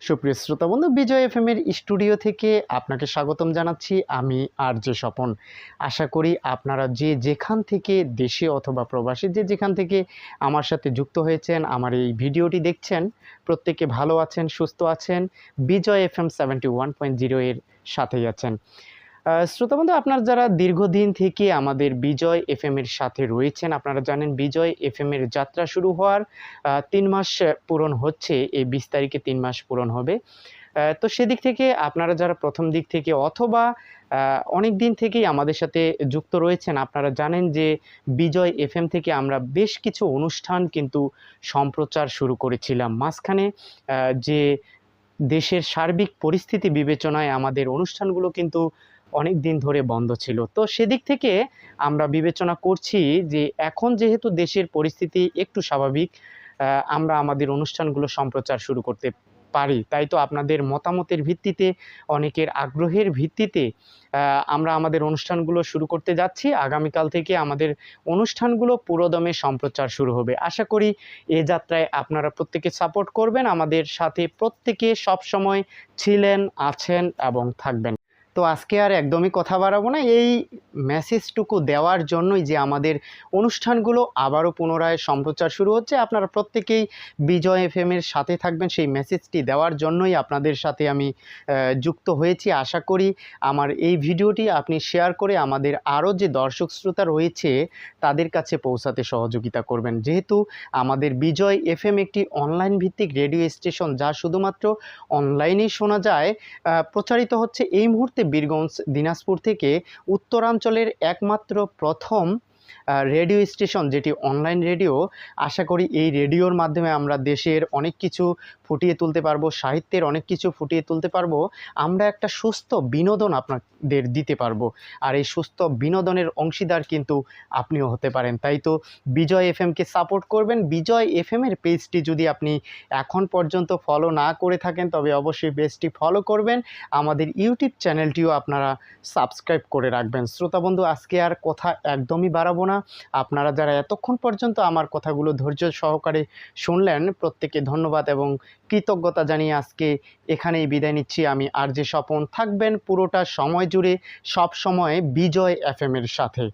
সুপ্রিয় শ্রোতা বন্ধু বিজয় এফ এর স্টুডিও থেকে আপনাকে স্বাগতম জানাচ্ছি। আমি আর যে স্বপন। আশা করি আপনারা যে যেখান থেকে দেশে অথবা প্রবাসী যে যেখান থেকে আমার সাথে যুক্ত হয়েছেন, আমার এই ভিডিওটি দেখছেন, প্রত্যেকে ভালো আছেন, সুস্থ আছেন, Bijoy F M seventy one point zero এর সাথেই আছেন। আহ, শ্রোতা বন্ধু আপনার যারা দীর্ঘদিন থেকে আমাদের বিজয় এফ এর সাথে রয়েছেন আপনারা জানেন বিজয় এফ এর যাত্রা শুরু হওয়ার তিন মাস পূরণ হচ্ছে এই বিশ তারিখে তিন মাস পূরণ হবে। তো সেদিক থেকে আপনারা যারা প্রথম দিক থেকে অথবা অনেক দিন থেকেই আমাদের সাথে যুক্ত রয়েছেন আপনারা জানেন যে বিজয় এফএম থেকে আমরা বেশ কিছু অনুষ্ঠান কিন্তু সম্প্রচার শুরু করেছিলাম। মাঝখানে যে দেশের সার্বিক পরিস্থিতি বিবেচনায় আমাদের অনুষ্ঠানগুলো কিন্তু অনেক দিন ধরে বন্ধ ছিল। তো সেদিক থেকে আমরা বিবেচনা করছি যে এখন যেহেতু দেশের পরিস্থিতি একটু স্বাভাবিক আমরা আমাদের অনুষ্ঠানগুলো সম্প্রচার শুরু করতে পারি। তাই তো আপনাদের মতামতের ভিত্তিতে, অনেকের আগ্রহের ভিত্তিতে আমরা আমাদের অনুষ্ঠানগুলো শুরু করতে যাচ্ছি। আগামীকাল থেকে আমাদের অনুষ্ঠানগুলো পুরোদমে সম্প্রচার শুরু হবে। আশা করি এ যাত্রায় আপনারা প্রত্যেকে সাপোর্ট করবেন। আমাদের সাথে প্রত্যেকে সবসময় ছিলেন, আছেন এবং থাকবেন। তো আজকে আর একদমই কথা বাড়াবো না। এই মেসেজটুকু দেওয়ার জন্যই যে আমাদের অনুষ্ঠানগুলো আবারও পুনরায় সম্প্রচার শুরু হচ্ছে, আপনারা প্রত্যেকেই বিজয় এফ এর সাথে থাকবেন। সেই মেসেজটি দেওয়ার জন্যই আপনাদের সাথে আমি যুক্ত হয়েছি। আশা করি আমার এই ভিডিওটি আপনি শেয়ার করে আমাদের আরও যে দর্শক শ্রোতা রয়েছে, তাদের কাছে পৌঁছাতে সহযোগিতা করবেন। যেহেতু আমাদের বিজয় এফ একটি অনলাইন ভিত্তিক রেডিও স্টেশন যা শুধুমাত্র অনলাইনেই শোনা যায় প্রচারিত হচ্ছে এই মুহূর্তে। বীরগঞ্জ দিনাজপুর থেকে উত্তরাঞ্চলের একমাত্র প্রথম রেডিও স্টেশন যেটি অনলাইন রেডিও আশা করি এই রেডিওর মাধ্যমে আমরা দেশের অনেক কিছু ফুটিয়ে তুলতে পারব, সাহিত্যের অনেক কিছু ফুটিয়ে তুলতে পারব, আমরা একটা সুস্থ বিনোদন আপনাদের দিতে পারব। আর এই সুস্থ বিনোদনের অংশীদার কিন্তু আপনিও হতে পারেন। তাই তো বিজয় এফ এমকে সাপোর্ট করবেন। বিজয় এফ এর পেজটি যদি আপনি এখন পর্যন্ত ফলো না করে থাকেন, তবে অবশ্যই পেজটি ফলো করবেন। আমাদের ইউটিউব চ্যানেলটিও আপনারা সাবস্ক্রাইব করে রাখবেন। শ্রোতা বন্ধু, আজকে আর কথা একদমই বাড়াবো না। আপনারা যারা এতক্ষণ পর্যন্ত আমার কথাগুলো ধৈর্য সহকারে শুনলেন প্রত্যেকে ধন্যবাদ এবং কৃতজ্ঞতা জানিয়ে আজকে এখানেই বিদায় নিচ্ছি। আমি আর যে স্বপন থাকবেন পুরোটা সময় জুড়ে সব সময় বিজয় এফ এর সাথে।